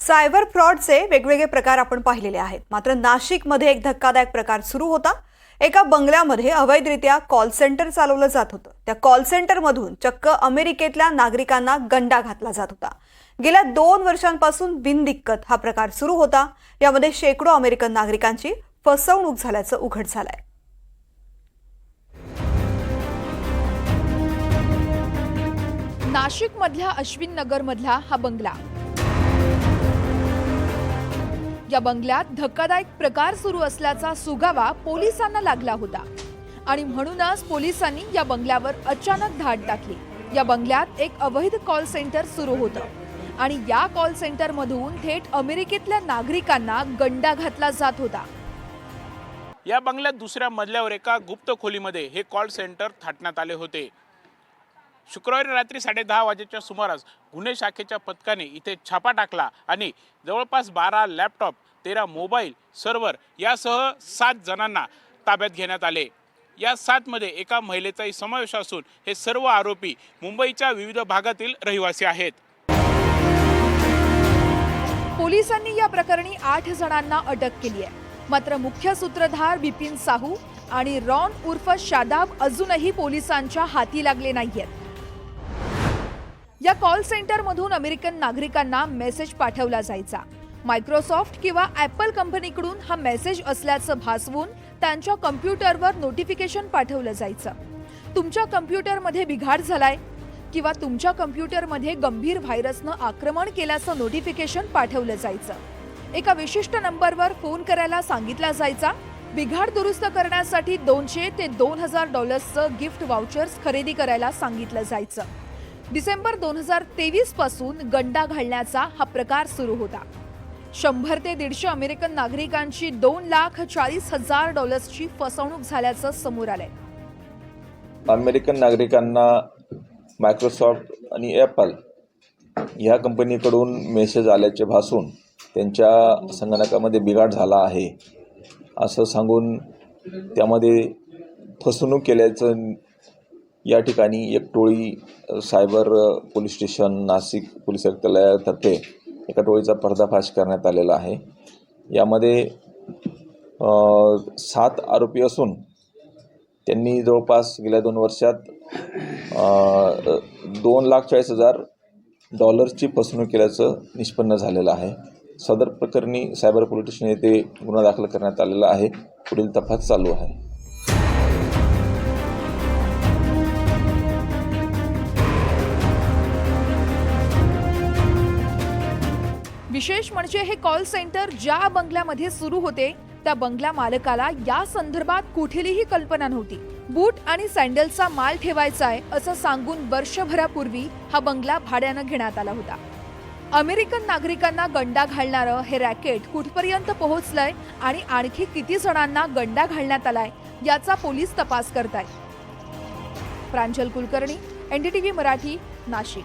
Cyber फ्रॉडचे वेगवेगळे प्रकार आपण पाहिलेले आहेत. मात्र नाशिकमध्ये एक धक्कादायक प्रकार सुरू होता. एका बंगल्यामध्ये अवैधरित्या कॉल सेंटर चालवलं जात होतं. त्या कॉल सेंटरमधून चक्क अमेरिकेतल्या नागरिकांना गंडा घातला जात होता. गेल्या दोन वर्षांपासून बिनदिक्कत हा प्रकार सुरू होता. यामध्ये शेकडो अमेरिकन नागरिकांची फसवणूक झाल्याचं उघड झालंय. नाशिकमधल्या अश्विन नगरमधला हा बंगला. या बंगल्यात धक्कादायक प्रकार सुरू असल्याचा सुगावा पोलिसांना लागला होता. आणि म्हणूनच पोलिसांनी या बंगल्यावर अचानक धाड टाकली. या बंगल्यात एक अवैध कॉल सेंटर सुरू होतं. आणि या कॉल सेंटर मधून थेट अमेरिकेतल्या नागरिकांना गंडा घातला जात होता. या बंगल्यात दुसऱ्या मजल्यावर एका गुप्त खोलीमध्ये हे कॉल सेंटर थाटण्यात आले होते. शुक्रवारी रात्री साडेदहा वाजेच्या सुमारास गुन्हे शाखेच्या पथकाने इथे छापा टाकला आणि जवळपास बारा लॅपटॉप तेरा मोबाईल सर्व्हर यासह सात जणांना ताब्यात घेण्यात आले. या सातमध्ये एका महिलेचाही समावेश असून हे सर्व आरोपी मुंबईच्या विविध भागातील रहिवासी आहेत. पोलिसांनी या प्रकरणी आठ जणांना अटक केली आहे. मात्र मुख्य सूत्रधार बिपिन साहू आणि रॉन उर्फ शादाब अजूनही पोलिसांच्या हाती लागले नाहीयेत. या कॉल सेंटरमधून अमेरिकन नागरिकांना मेसेज पाठवला जायचा. मायक्रोसॉफ्ट किंवा ॲपल कंपनीकडून हा मेसेज असल्याचं भासवून त्यांच्या कम्प्युटरवर नोटिफिकेशन पाठवलं जायचं. तुमच्या कम्प्युटरमध्ये बिघाड झालाय किंवा तुमच्या कम्प्युटरमध्ये गंभीर व्हायरसनं आक्रमण केल्याचं नोटिफिकेशन पाठवलं जायचं. एका विशिष्ट नंबरवर फोन करायला सांगितला जायचा. बिघाड दुरुस्त करण्यासाठी दोनशे ते दोन हजार डॉलर्सचं गिफ्ट वाउचर्स खरेदी करायला सांगितलं जायचं. डिसेंबर दोन हजार तेवीसपासून गंडा घालण्याचा हा प्रकार सुरू होता. शंभर ते दीडशे अमेरिकन नागरिकांची दोन लाख चाळीस हजार डॉलर्सची फसवणूक झाल्याचं समोर आलंय. अमेरिकन नागरिकांना मायक्रोसॉफ्ट आणि ॲपल ह्या कंपनीकडून मेसेज आल्याचे भासून त्यांच्या संगणकामध्ये बिघाड झाला आहे. असं सांगून त्यामध्ये फसवणूक केल्याचं या ठिकाणी एक टोळी cyber police station Nashik police आयुक्तालयातर्फे एका टोळीचा पर्दाफाश करण्यात आलेला आहे. यामध्ये सात आरोपी असून त्यांनी जवळपास गेल्या दोन वर्षात दोन लाख चाळीस हजार डॉलर्सची फसवणूक केल्याचं निष्पन्न झालेलं आहे. सदर प्रकरणी सायबर पोलीस स्टेशन येथे गुन्हा दाखल करण्यात आलेला आहे. पुढील तपास चालू आहे. विशेष म्हणजे हे कॉल सेंटर ज्या बंगल्यामध्ये सुरू होते त्या बंगला मालकाला या संदर्भात कुठलीही कल्पना नव्हती. बूट आणि सँडलचा माल ठेवायचा आहे असं सांगून वर्षभरापूर्वी हा बंगला भाड्यानं घेण्यात आला होता. अमेरिकन नागरिकांना गंडा घालणारं हे रॅकेट कुठपर्यंत पोहोचलंय आणि आणखी किती जणांना गंडा घालण्यात आलाय याचा पोलीस तपास करतायत. प्रांजल कुलकर्णी एनडीटीव्ही मराठी नाशिक.